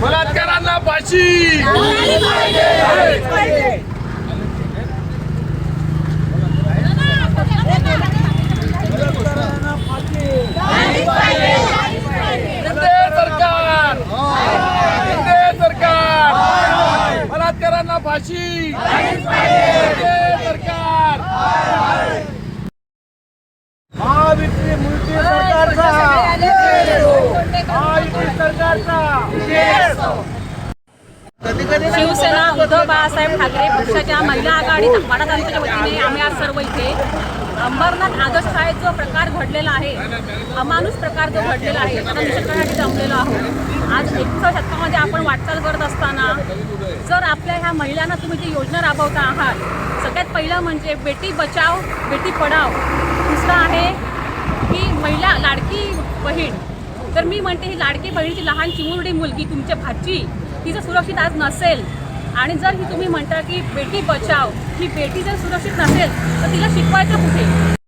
बलात्कारांना फाशी! बलात्कारांना फाशी! सरकार! सरकारचा महायुती सरकारचा! शिवसेना उद्धव बाळासाहेब ठाकरे पक्षाच्या महिला आघाडी वाडा तालुक्याच्या वतीने आम्ही आज सर्व इथे अंबरनाथ आदर्श शाळेत जो प्रकार घडलेला आहे अमानुष प्रकार जो घडलेला आहे त्याला निषेध करण्यासाठी जमलेलो आहोत. आज एकविसाव्या शतकामध्ये आपण वाटचाल करत असताना जर आपल्या ह्या महिलांना तुम्ही जी योजना राबवता आहात सगळ्यात पहिलं म्हणजे बेटी बचाव बेटी पढाव. दुसरं आहे की महिला लाडकी बहीण. तर मी म्हणते ही लाडकी बहिणीची लहान चिमुरडी मुलगी तुमच्या भाची तिचं सुरक्षित आज नसेल. आणि जर ही तुम्ही म्हणता की बेटी बचाव ही बेटी जर सुरक्षित नसेल तर तिला शिकवायचं कुठे?